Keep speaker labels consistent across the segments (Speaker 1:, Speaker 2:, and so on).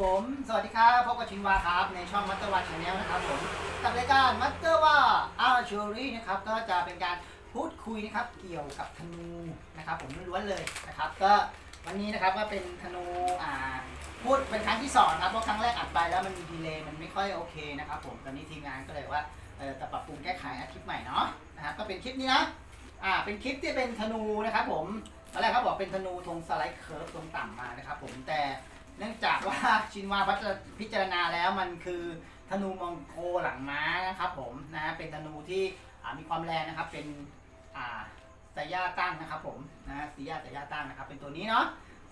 Speaker 1: ผม สวัสดีครับ พบกับชินวาครับ ในช่องมัตเตอร์วาชาแนลนะครับผม กับรายการมัตเตอร์วาอาร์ชูรี่นะครับ ก็จะเป็นการพูดคุยนะครับ เกี่ยวกับธนูนะครับ ผมล้วนเลยนะครับ ก็วันนี้นะครับก็เป็นธนูอ่าพูดเป็นครั้งที่สองครับ เพราะครั้งแรกอัดไปแล้วมันมีดีเลย์มันไม่ค่อยโอเคนะครับผม ตอนนี้ทีมงานก็เลยว่าเออจะปรับปรุงแก้ไขอาทิตย์ใหม่เนาะนะครับ ก็เป็นคลิปนี้นะ อ่า เป็นคลิปที่เป็นธนูนะครับผมตอนแรกเขาบอกเป็นธนูธงสไลด์เคิร์ฟตรงต่ำมานะครับผม แต่ เนื่องจากว่าชินวาพิจารณาแล้วมันคือธนูมองโกหลังม้านะครับผมนะเป็นธนูที่มีความแรงนะครับเป็นสายย่าตั้งนะครับผมนะสีย่าสายย่าตั้งนะครับ เป็นตัวนี้เนาะ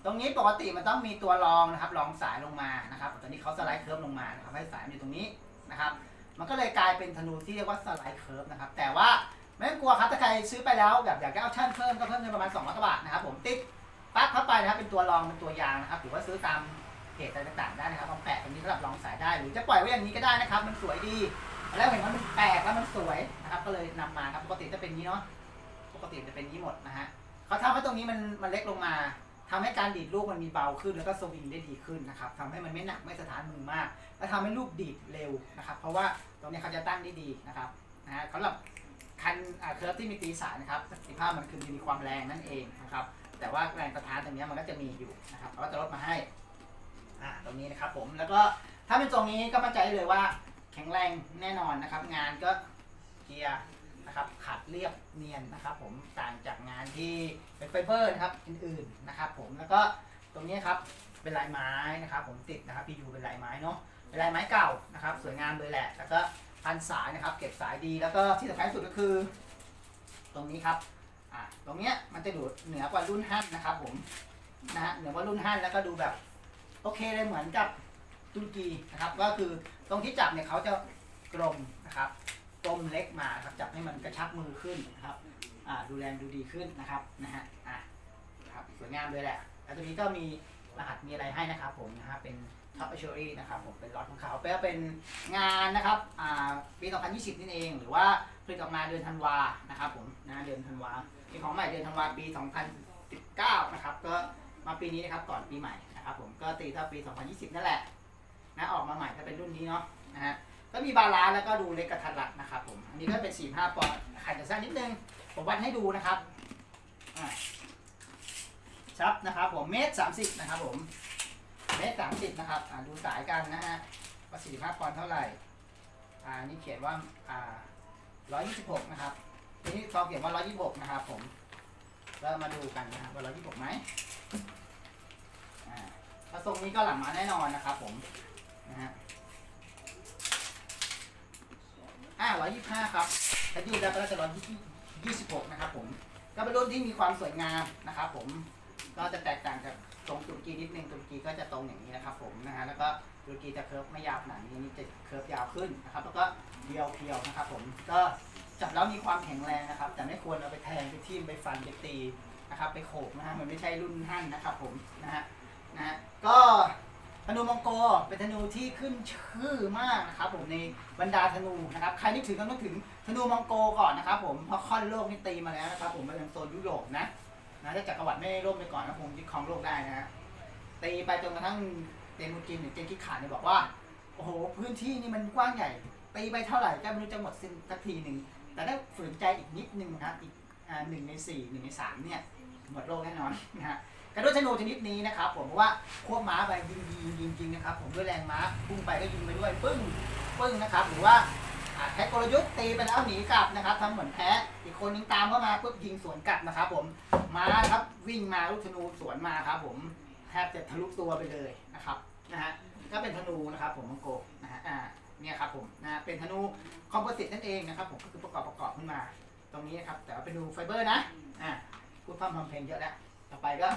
Speaker 1: ตรงนี้ปกติมันต้องมีตัวรองนะครับรองสายลงมานะครับตอนนี้เขาสไลด์เคิร์ฟลงมานะครับให้สายมันอยู่ตรงนี้นะครับ มันก็เลยกลายเป็นธนูที่เรียกว่าสไลด์เคิร์ฟนะครับแต่ว่าไม่ต้องกลัวครับถ้าใครซื้อไปแล้วแบบอยากได้ออปชั่นเพิ่มก็เพิ่มเงินประมาณ2 0 0กว่าบาทนะครับผมติด ปั๊บเข้าไปนะครับเป็นตัวรองเป็นตัวยางนะครับหรือว่าซื้อตามเพจอะไรต่างๆได้นะครับเอาแปะตรงนี้สำหรับรองสายได้ หรือจะปล่อยไว้อย่างนี้ก็ได้นะครับ มันสวยดี แล้วเห็นว่ามันแปลกแล้วมันสวยนะครับ ก็เลยนำมาครับปกติจะเป็นนี้เนาะปกติจะเป็นนี้หมดนะฮะเขาทำให้ตรงนี้มันมันเล็กลงมาทำให้การดีดลูกมันมีเบาขึ้น แล้วก็สวิงได้ดีขึ้นนะครับทำให้มันไม่หนักไม่สะท้านมือมาก และทำให้ลูกดีดเร็วนะครับ เพราะว่าตรงนี้เขาจะตั้งได้ดีนะครับนะฮะสำหรับคันเคิร์ฟที่มีตีสายนะครับประสิทธิภาพมันคือมีความแรงนั่นเองนะครับ แต่ว่าแรงสะท้านตรงนี้มันก็จะมีอยู่นะครับเขาก็จะลดมาให้อ่าตรงนี้นะครับผมแล้วก็ถ้าเป็นตรงนี้ก็มั่นใจเลยว่าแข็งแรงแน่นอนนะครับ งานก็เกียร์นะครับขัดเรียบเนียนนะครับผมต่างจากงานที่เป็นไฟเบอร์นะครับอื่นๆนะครับผมแล้วก็ตรงนี้ครับเป็นลายไม้นะครับ ผมติดนะครับพียูเป็นลายไม้เนาะเป็นลายไม้เก่านะครับ สวยงามเลยแหละ แล้วก็พันสายนะครับ เก็บสายดีแล้วก็ที่สำคัญสุดก็คือ ตรงนี้ครับ อ่าตรงเนี้ยมันจะอยู่เหนือกว่ารุ่นฮั่นนะครับผมนะฮะเหนือกว่ารุ่นฮั่นแล้วก็ดูแบบ โอเคเลยเหมือนกับตุรกีนะครับ ก็คือตรงที่จับเนี่ยเขาจะกลมนะครับกลมเล็กมาครับจับให้มันกระชับมือขึ้นนะครับอ่าดูแลดูดีขึ้นนะครับนะฮะอะครับสวยงามเลยแหละแล้วตรงนี้ก็มีรหัสมีอะไรให้นะครับผมนะฮะเป็นท็อปเชอรี่นะครับผมเป็นล็อตของเขาแปลว่าเป็นงานนะครับอ่าปี 2020 นี่เอง หรือว่าผลิตออกมาเดือนธันวานะครับผมนะเดือนธันวา มีของใหม่เดือนธันวาปี 2019 นะครับ ก็มาปีนี้นะครับก่อนปีใหม่นะครับผมก็ตีถ้าปี 2020 นั่นแหละนะออกมาใหม่ถ้าเป็นรุ่นนี้เนาะนะฮะก็มีบาลานซ์แล้วก็ดูเล็กกระทัดรัดนะครับผมอันนี้ก็เป็น 45ปอนด์ขายจะสั้นนิดนึง ผมวัดให้ดูนะครับชับนะครับผมเมตร30นะครับผมเมตรสามสิบนะครับอ่าดูสายกันนะฮะประสิทธิภาพปอนด์เท่าไหร่อ่านี่เขียนว่าอ่าร้อยยี่สิบหกนะครับ ทีนี้เขาเขียนว่าร้อยยี่สิบหกนะครับผมก็มาดูกันนะครับว่าร้อยยี่สิบหกไหมอ่าถ้าทรงนี้ก็หลังมาแน่นอนนะครับผมนะฮะอ่าร้อยยี่สิบห้าครับถ้ายืดแล้วก็จะร้อยยี่สิบหกนะครับผมก็เป็นรุ่นที่มีความสวยงามนะครับผมก็จะแตกต่างจากทรงตุรกีนิดนึงตุรกีก็จะตรงอย่างนี้นะครับผมนะฮะแล้วก็ตุรกีจะเคิร์ฟไม่ยาวขนาดนี้นี่จะเคิร์ฟยาวขึ้นนะครับ แล้วก็เรียวเพียวนะครับผมก็ จับแล้วมีความแข็งแรงนะครับ แต่ไม่ควรเอาไปแทงไปทิ่มไปฟันไปตีนะครับ ไปโขกนะฮะมันไม่ใช่รุ่นหั่นนะครับผมนะฮะนะฮะก็ธนูมองโกเป็นธนูที่ขึ้นชื่อมากนะครับผมในบรรดาธนูนะครับใครนึกถึงก็นึกถึงธนูมองโกก่อนนะครับผมเพราะค่อนโลกนี่ตีมาแล้วนะครับผมมาจากโซนยุโรปนะนะถ้าจักรวรรดิไม่ล่มไปก่อนก็คงยึดครองโลกได้นะฮะตีไปจนกระทั่งเตมูจินหรือเจนกิขาเนี่ยบอกว่าโอ้โหพื้นที่นี่มันกว้างใหญ่ตีไปเท่าไหร่ก็ไม่รู้จะหมดสิ้นสักทีหนึ่ง แต่ถ้าฝืนใจอีกนิดนึงนะครับอีกหนึ่งในสี่หนึ่งในสามเนี่ยหมดโลกแน่นอนนะฮะกระโดดธนูชนิดนี้นะครับผมเพราะว่าควบม้าไปยิงยิงยิงยิงนะครับผมด้วยแรงม้าพุ่งไปก็ยิงไปด้วยปึ้งปึ้งนะครับหรือว่าอ่าแพ้กลยุทธ์ตีไปแล้วหนีกลับนะครับทำเหมือนแพ้อีกคนนึงตามเข้ามาปุ๊บยิงสวนกลับนะครับผมม้าครับวิ่งมาลูกธนูสวนมาครับผมแทบจะทะลุตัวไปเลยนะครับนะฮะก็เป็นธนูนะครับผมมังโกนะฮะอ่า เนี่ยครับผมนะเป็นธนูคอมโพสิตนั่นเองนะครับผมก็คือประกอบประกอบขึ้นมา ตรงนี้นะครับ แต่ว่าเป็นธนูไฟเบอร์นะอ่าพูดพร่ำทำเพลงเยอะแล้วต่อไปก็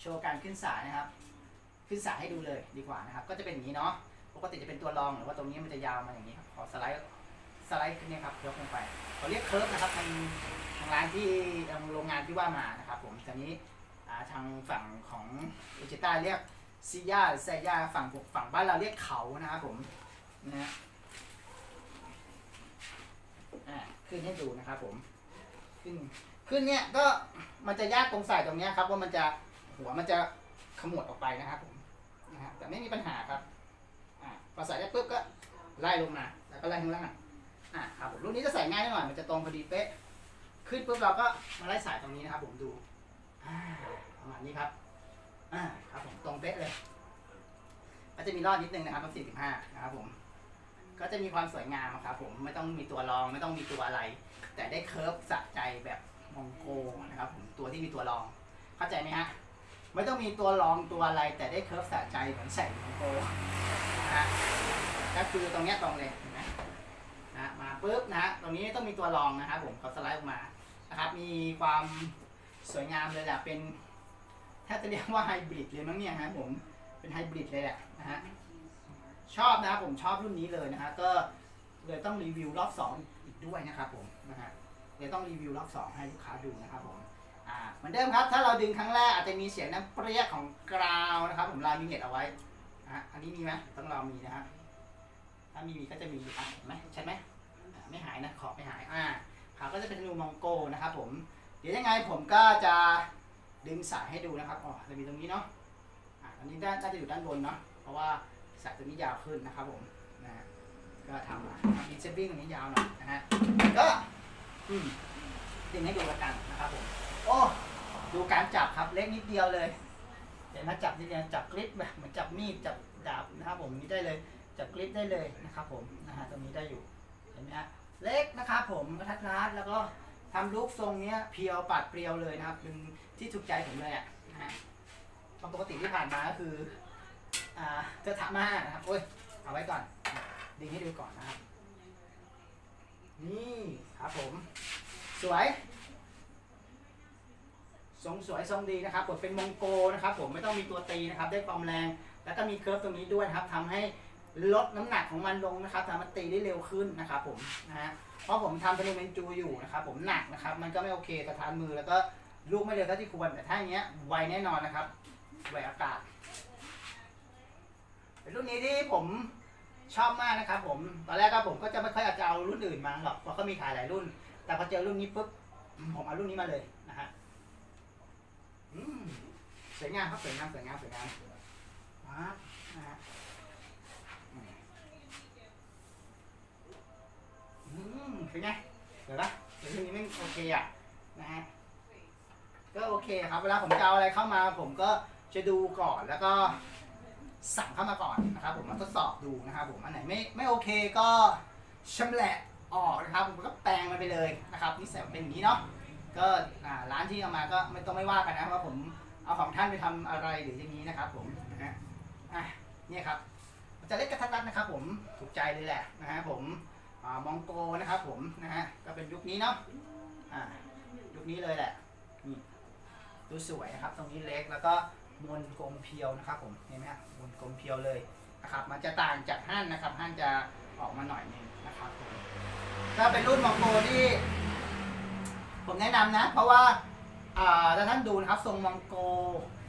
Speaker 1: โชว์การขึ้นสายนะครับ ขึ้นสายให้ดูเลยดีกว่านะครับ ก็จะเป็นอย่างนี้เนาะปกติจะเป็นตัวรองหรือว่าตรงนี้มันจะยาวมาอย่างนี้ครับขอสไลด์สไลด์ขึ้นเนี่ยครับยกลงไปเขาเรียกเคิร์ฟนะครับทางทางร้านที่ทางโรงงานที่ว่ามานะครับ ผมตอนนี้ทางฝั่งของเอเจต้าเรียก ซียาหรือแซยาฝั่งฝั่งบ้านเราเรียกเขานะครับผมนะฮะอ่าขึ้นให้ดูนะครับผมขึ้นขึ้นเนี่ยก็มันจะยากตรงสายตรงเนี้ยครับ ว่ามันจะหัวมันจะขมวดออกไปนะครับผมนะฮะแต่ไม่มีปัญหาครับอ่าพอใส่ได้ปุ๊บก็ไล่ลงมา แล้วก็ไล่ข้างล่างอ่าครับผมรุ่นนี้จะใส่ง่ายหน่อยมันจะตรงพอดีเป๊ะขึ้นปุ๊บเราก็มาไล่สายตรงนี้นะครับผมดูประมาณนี้ครับ อ่าครับผมตรงเป๊ะเลยก็จะมีรอดนิดนึงนะครับต้อง45นะครับผม ก็จะมีความสวยงามครับผมไม่ต้องมีตัวรองไม่ต้องมีตัวอะไร แต่ได้เคิร์ฟสะใจแบบมองโกนะครับผมตัวที่มีตัวรอง เข้าใจไหมฮะไม่ต้องมีตัวรองตัวอะไร แต่ได้เคิร์ฟสะใจเหมือนใส่มองโกนะฮะก็คือตรงเนี้ยตรงเลยเห็นไหมนะมาปุ๊บนะฮะตรงนี้ต้องมีตัวรองนะครับผมเขาสไลด์ออกมานะครับมีความสวยงามเลยแหละเป็น ถ้าจะเรียกว่าไฮบริดเลยมั้งเนี่ยฮะผมเป็นไฮบริดเลยแหละนะฮะชอบนะครับผมชอบรุ่นนี้เลยนะฮะก็เลยต้องรีวิวรอบสองอีกด้วยนะครับผมนะฮะเลยต้องรีวิวรอบสองให้ลูกค้าดูนะครับผมอ่าเหมือนเดิมครับ ถ้าเราดึงครั้งแรกอาจจะมีเสียงน้ำเปรี้ยของกราวนะครับ ผมลายมิเนตเอาไว้นะฮะอันนี้มีไหมต้องเรามีนะฮะถ้ามีมีก็จะมีอะเห็นไหมใช่ไหมไม่หายนะขอบไม่หายอ่าขาก็จะเป็นธนูมองโกนะครับผมเดี๋ยวยังไงผมก็จะ ดึงสายให้ดูนะครับอ๋อจะมีตรงนี้เนาะอ่าอันนี้น่าจะอยู่ด้านบนเนาะเพราะว่าสายตัวนี้ยาวขึ้นนะครับผมนะฮะก็ทำมาทำอินเซฟวิ่งตรงนี้ยาวหน่อยนะฮะก็อืมดึงให้ดูละกันนะครับผมโอ้ดูการจับครับเล็กนิดเดียวเลยเห็นไหมจับนิดเดียวจับกริปแบบเหมือนจับมีดจับดาบนะครับผมนี้ได้เลยจับกริปได้เลยนะครับผมนะฮะตรงนี้ได้อยู่เห็นไหมฮะเล็กนะครับผมกระทัดรัดแล้วก็ทำลุกทรงเนี้ยเพียวปัดเปรียวเลยนะครับเป็น ที่ถูกใจผมเลยอะนะฮะเพราะปกติที่ผ่านมาก็คืออ่าจะถามมานะครับโอ้ยเอาไว้ก่อน ดึงให้ดูก่อนนะครับ นี่ครับผม สวย ทรงสวยทรงดีนะครับผมเป็นมงโกนะครับ ผมไม่ต้องมีตัวตีนะครับ ได้ความแรง แล้วก็มีเคิร์ฟตรงนี้ด้วยนะครับทำให้ลดน้ำหนักของมันลงนะครับทำให้มันตีได้เร็วขึ้นนะครับ ผมนะฮะเพราะผมทำธนูเมนจูอยู่นะครับ ผมหนักนะครับ มันก็ไม่โอเคสะท้านมือแล้วก็ ลูกไม่เร็วเท่าที่ควรแต่ถ้าอย่างเงี้ยไวแน่นอนนะครับไวอากาศเป็นรุ่นนี้ที่ผมชอบมากนะครับ ผมตอนแรกก็ผมก็จะไม่ค่อยอากจะเอารุ่นอื่นมาหรอกเพราะเขามีขายหลายรุ่น แต่พอเจอรุ่นนี้ปุ๊บผมเอารุ่นนี้มาเลยนะฮะอืมสวยงามครับสวยงามสวยงามสวยงามว้านะฮะอืมเป็นไงเดี๋ยวนะเดี๋ยวรุ่นนี้ไม่โอเคอะนะฮะ ก็โอเคครับ เวลาผมจะเอาอะไรเข้ามา ผมก็จะดูก่อนแล้วก็สั่งเข้ามาก่อนนะครับ ผมมาทดสอบดูนะครับ ผมอันไหนไม่ไม่โอเคก็ชำแหละออกนะครับ ผมก็แปลงมันไปเลยนะครับนี่ใส่เป็นอย่างนี้เนาะก็ร้านที่เอามาก็ไม่ต้องไม่ว่ากันนะว่าผมเอาของท่านไปทำอะไรหรืออย่างนี้นะครับ ผมนะฮะอะเนี่ยครับจะเล็กกระทัดรัดนะครับ ผมถูกใจเลยแหละนะฮะผมอมองโกนะครับ ผมนะฮะก็เป็นยุคนี้เนาะอ่ายุคนี้เลยแหละ ดูสวยนะครับ ตรงนี้เล็กแล้วก็มวลกลมเพียวนะครับผมเห็นไหมฮะมวลกลมเพียวเลยนะครับ มันจะต่างจากห้านนะครับห้านจะออกมาหน่อยนึงนะครับผมถ้าเป็นรุ่นมองโกที่ ผมแนะนำนะ เพราะว่าอ่าถ้าท่านดูนะครับทรงมองโก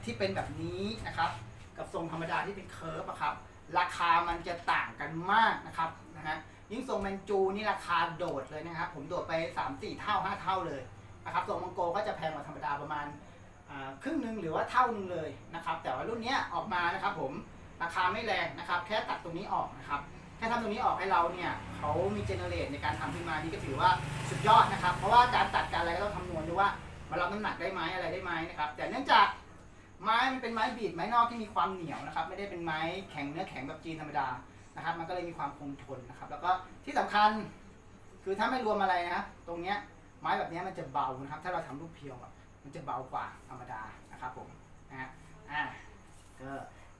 Speaker 1: ที่เป็นแบบนี้นะครับ กับทรงธรรมดาที่เป็นเคิร์ฟอะครับ ราคามันจะต่างกันมากนะครับนะฮะยิ่งทรงแมนจูนี่ราคาโดดเลยนะครับ ผมโดดไป 3 4 เท่า 5 เท่าเลยนะครับทรงมองโกก็จะแพงกว่าธรรมดาประมาณ ครึ่งหนึ่งหรือว่าเท่าหนึงเลยนะครับ แต่ว่ารุ่นนี้ออกมานะครับผมราคาไม่แรงนะครับ แค่ตัดตรงนี้ออกนะครับแค่ทำตรงนี้ออกให้เราเนี่ยเขามีเจเนเรตในการทำขึ้นมานี่ก็ถือว่าสุดยอดนะครับ เพราะว่าการตัดการอะไรก็ต้องคำนวณด้วยว่ามันรับน้ำหนักได้ไหมอะไรได้ไหมนะครับ แต่เนื่องจากไม้มันเป็นไม้บีดไม้นอกที่มีความเหนียวนะครับ ไม่ได้เป็นไม้แข็งเนื้อแข็งแบบจีนธรรมดานะครับ มันก็เลยมีความคงทนนะครับ แล้วก็ที่สำคัญ คือถ้าไม่รวมอะไรนะตรงเนี้ยไม้แบบนี้มันจะเบานะครับ ถ้าเราทำรูปเพียวอะ มันจะเบากว่าธรรมดานะครับผมนะฮะอ่าก็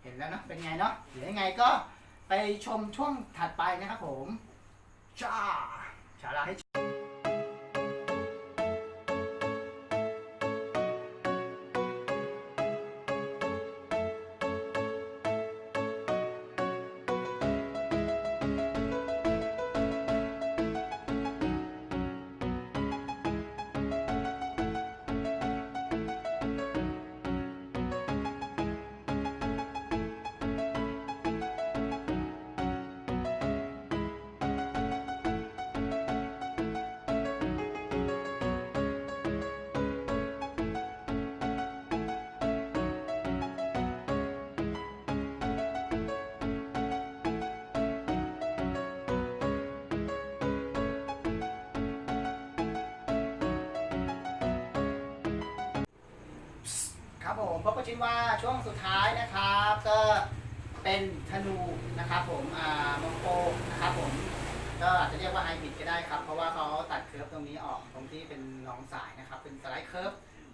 Speaker 1: เห็นแล้วเนาะเป็นไงเนาะเดี๋ยวยังไงก็ไปชมช่วงถัดไปนะครับผมจ้าชาลาให้ ครับผมพบกับชินว่าช่วงสุดท้ายนะครับ ก็เป็นธนูนะครับผมอ่ามองโกนะครับผมก็อาจจะเรียกว่าไฮบริดก็ได้ครับ เพราะว่าเขาตัดเคิร์ฟตรงนี้ออกตรงที่เป็นรองสายนะครับ เป็นสไลด์เคิร์ฟ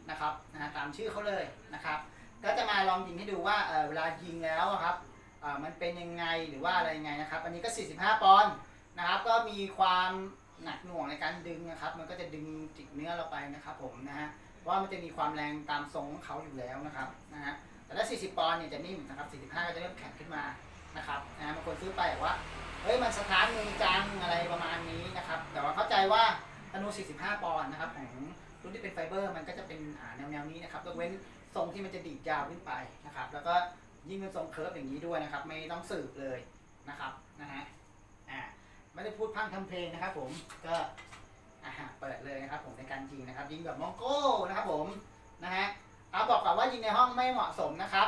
Speaker 1: นะครับนะฮะตามชื่อเขาเลยนะครับ ก็จะมาลองยิงให้ดูว่าเอ่อเวลายิงแล้วอะครับอ่ามันเป็นยังไงหรือว่าอะไรยังไงนะครับ อันนี้ก็ 45 ปอนด์นะครับ ก็มีความหนักหน่วงในการดึงนะครับ มันก็จะดึงจิกเนื้อเราไปนะครับผมนะฮะ ว่ามันจะมีความแรงตามทรงของเขาอยู่แล้วนะครับนะฮะแต่ถ้า 40 ปอนด์เนี่ยจะนิ่มนะครับ45 ก็จะเริ่มแข็งขึ้นมานะครับนะฮะบางคนซื้อไปบอกว่าเฮ้ยมันสถานมือจังอะไรประมาณนี้นะครับ แต่ว่าเข้าใจว่าธนู45 ปอนด์นะครับของรุ่นที่เป็นไฟเบอร์มันก็จะเป็นแนวแนวๆนี้นะครับยกเว้นทรงที่มันจะดีดยาวขึ้นไปนะครับ แล้วก็ยิ่งเป็นทรงเคิร์ฟอย่างนี้ด้วยนะครับ ไม่ต้องสืบเลยนะครับนะฮะอ่าไม่ได้พูดพร่งทำเพลงนะครับผมก็ อ่าเปิดเลยนะครับผมในการยิงนะครับยิงแบบมองโก้นะครับผมนะฮะเอาบอกก่อนว่ายิงในห้องไม่เหมาะสมนะครับ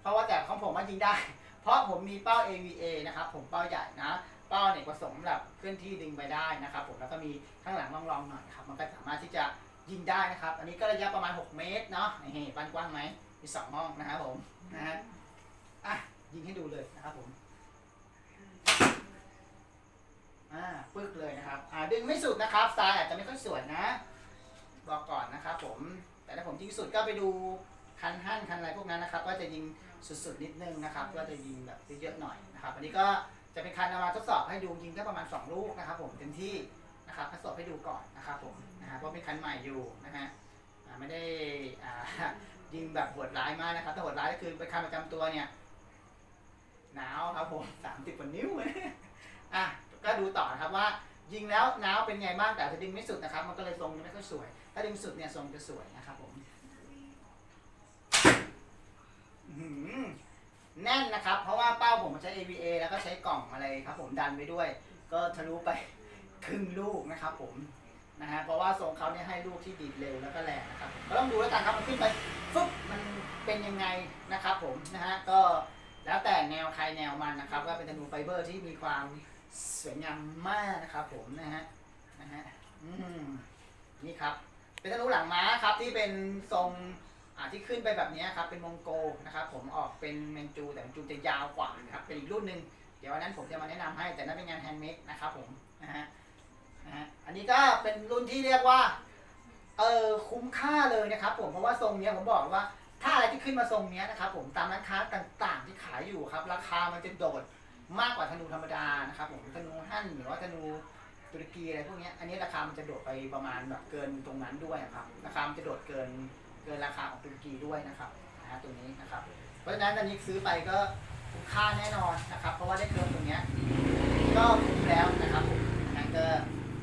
Speaker 1: เพราะว่าแต่ของผมว่ายิงได้ เพราะผมมีเป้า AVA นะครับผมเป้าใหญ่นะเป้าเนี่ยประสงค์สำหรับเคลื่อนที่ดึงไปได้นะครับ ผมแล้วก็มีข้างหลังรองๆหน่อยครับมันก็สามารถที่จะยิงได้นะครับ อันนี้ก็ระยะประมาณ 6 เมตรเนาะนี่บ้านกว้างไหมมีสองห้องนะครับผมนะฮะอะยิงให้ดูเลยนะครับผม อ่าปึกเลย นะครับอ่าดึงไม่สุดนะครับสไตล์อาจจะไม่ค่อยสวยนะ บอกก่อนนะครับผมแต่ถ้าผมยิงสุดก็ไปดูคันหั่นคันอะไรพวกนั้นนะครับ ก็จะยิงสุดๆนิดนึงนะครับ ก็จะยิงแบบเยอะๆหน่อยนะครับอันนี้ก็จะเป็นคันเอามาทดสอบให้ดูยิงแค่ประมาณ 2 ลูกนะครับ ผมเต็มที่นะครับทดสอบให้ดูก่อนนะครับผมนะฮะเพราะเป็นคันใหม่อยู่นะฮะไม่ได้ยิงแบบโหดร้ายมากนะครับถ้าโหดร้ายก็คือเป็นคันประจำตัวเนี่ยหนาวครับผม30กว่านิ้วอะก็ดูต่อนะครับว่า ยิงแล้วน้าวเป็นไงบ้างแต่อาดึงไม่สุดนะครับ มันก็เลยทรงไม่ค่อยสวย ถ้าดึงสุดเนี่ยทรงจะสวยนะครับผมแน่นนะครับ เพราะว่าเป้าผมใช้ AVA แล้วก็ใช้กล่องอะไรครับ ผมดันไปด้วย ก็ทะลุไปครึ่งลูกนะครับ ผมนะฮะเพราะว่าทรงเขาเนี่ยให้ลูกที่ดีดเร็วแล้วก็แรงนะครับก็ต้องดูแล้วกันครับมันขึ้นไปฟึ๊บมันเป็นยังไงนะครับ ผมนะฮะก็แล้วแต่แนวใครแนวมันนะครับ ก็เป็นธนูไฟเบอร์ที่มีความ สวยงามมากนะครับผมนะฮะนะฮะนี่ครับ เป็นธนูหลังม้าครับที่เป็นทรงที่ขึ้นไปแบบนี้ครับเป็นมงโกนะครับ ผมออกเป็นแมนจูแต่แมนจูจะยาวกว่านะครับเป็นอีกรุ่นหนึ่งเดี๋ยววันนั้นผมจะมาแนะนำให้แต่นั่นเป็นงานแฮนด์เมดนะครับผมนะฮะนะฮะอันนี้ก็เป็นรุ่นที่เรียกว่าเออคุ้มค่าเลยนะครับ ผมเพราะว่าทรงนี้ผมบอกเลยว่าถ้าอะไรที่ขึ้นมาทรงนี้นะครับ ผมตามร้านค้าต่าง ๆ ที่ขายอยู่ครับ ราคามันจะโดด มากกว่าธนูธรรมดานะครับผมธนูหั่นหรือว่าธนูตุรกีอะไรพวกนี้อันนี้ราคามันจะโดดไปประมาณแบบเกินตรงนั้นด้วยอะครับราคามันจะโดดเกินเกินราคาของตุรกีด้วยนะครับนะตัวนี้นะครับเพราะฉะนั้นอันนี้ซื้อไปก็คุ้มค่าแน่นอนนะครับ เพราะว่าได้เกินตรงนี้ก็คุ้มแล้วนะครับผมนั่นก็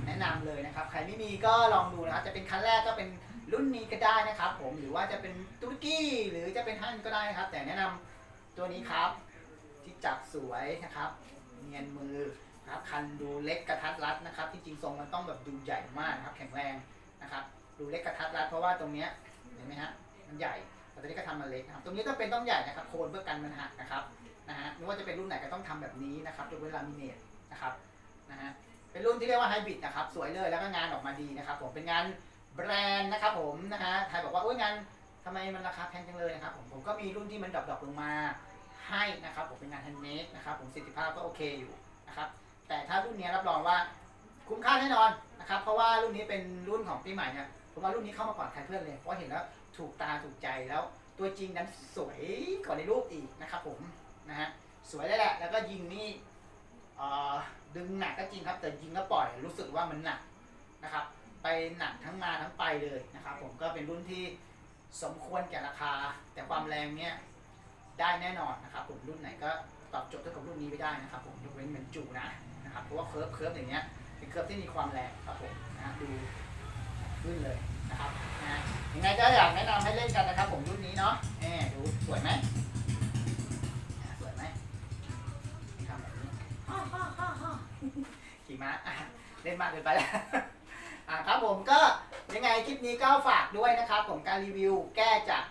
Speaker 1: แนะนำเลยนะครับ ใครไม่มีก็ลองดูนะครับ จะเป็นคันแรกก็เป็นรุ่นนี้ก็ได้นะครับ ผมหรือว่าจะเป็นตุรกีหรือจะเป็นหั่นก็ได้นะครับ แต่แนะนำตัวนี้ครับ จับสวยนะครับเนียนมือนะครับคันดูเล็กกระทัดรัดนะครับที่จริงทรงมันต้องแบบดูใหญ่มากนะครับ แข็งแรงนะครับ ดูเล็กกระทัดรัดเพราะว่าตรงเนี้ยเห็นไหมฮะมันใหญ่แต่ตอนนี้ก็ทำมาเล็กนะครับ ตรงนี้ต้องเป็นต้องใหญ่นะครับโคนเพื่อกันมันหักนะครับนะฮะไม่ว่าจะเป็นรุ่นไหนก็ต้องทำแบบนี้นะครับยกเว้นลามิเนตนะครับนะฮะเป็นรุ่นที่เรียกว่าไฮบริดนะครับสวยเลยแล้วก็งานออกมาดีนะครับ ผมเป็นงานแบรนด์นะครับผมนะฮะใครบอกว่าโอ้ยงานทำไมมันราคาแพงจังเลยนะครับผมผมก็มีรุ่นที่มันดรอปๆลงมา ให้นะครับผมเป็นงานแฮนด์เมดนะครับผมสิทธิภาพก็โอเคอยู่นะครับแต่ถ้ารุ่นนี้รับรองว่าคุ้มค่าแน่นอนนะครับเพราะว่ารุ่นนี้เป็นรุ่นของปีใหม่เนี่ยผมว่ารุ่นนี้เข้ามาก่อนใครเพื่อนเลยเพราะเห็นแล้วถูกตาถูกใจแล้ว ตัวจริงนั้นสวยกว่าในรูปอีกนะครับผมนะฮะสวยเลยแหละ แล้วก็ยิงนี่เอ่อดึงหนักก็จริงครับ แต่ยิงแล้วปล่อยรู้สึกว่ามันหนักนะครับ ไปหนักทั้งมาทั้งไปเลยนะครับ ผมก็เป็นรุ่นที่สมควรแก่ราคา แต่ความแรงเนี่ย ได้แน่นอนนะครับผมรุ่นไหนก็ตอบโจทย์เท่ากับรุ่นนี้ไม่ได้นะครับผมยกเว้นเหมือนจูนะนะครับเพราะว่าเคิร์ฟเคิร์ฟอย่างเงี้ยเป็นเคิร์ฟที่มีความแรงครับผมนะดูขึ้นเลยนะครับนะยังไงก็อยากแนะนำให้เล่นกันนะครับผมรุ่นนี้เนาะแหมดูสวยไหมสวยไหมทำแบบนี้ขี่ม้าเล่นมากเกินไปแล้วอะครับผมก็ยังไงคลิปนี้ก็ฝากด้วยนะครับ ผมการรีวิวแก้จาก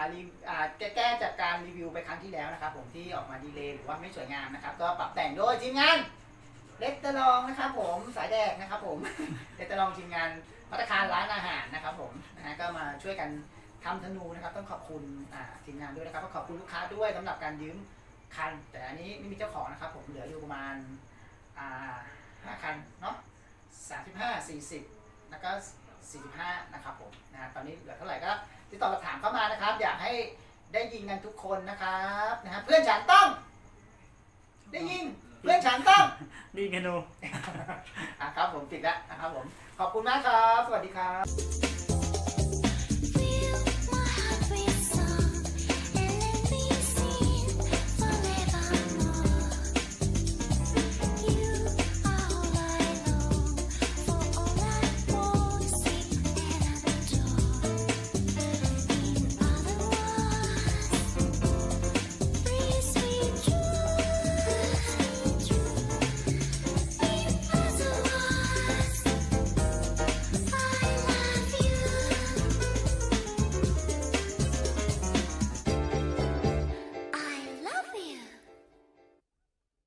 Speaker 1: อ่ารีอ่าแก้แก้จากการรีวิวไปครั้งที่แล้วนะครับ ผมที่ออกมาดีเลย์หรือว่าไม่สวยงามนะครับ ก็ปรับแต่งโดยทีมงานเล็กตะลองนะครับผมสายแดกนะครับผมเล็กตะลองทีมงานพัตตาคารร้านอาหารนะครับ ผมนะฮะก็มาช่วยกันทำธนูนะครับ ต้องขอบคุณอ่าทีมงานด้วยนะครับก็ขอบคุณลูกค้าด้วยสำหรับการยืมคัน แต่อันนี้ไม่มีเจ้าของนะครับ ผมเหลืออยู่ประมาณอ่าห้าคันเนาะสามสิบห้าสี่สิบแล้วก็สี่สิบห้านะครับผมนะตอนนี้เหลือเท่าไหร่ก็ ติดต่อมาถามเข้ามานะครับ อยากให้ได้ยิงกันทุกคนนะครับนะฮะเพื่อนฉันต้อง ได้ยิงเพื่อนฉันต้อง
Speaker 2: ดีกันดู
Speaker 1: อะครับผมปิดแล้วนะครับผมขอบคุณมากครับ สวัสดีครับ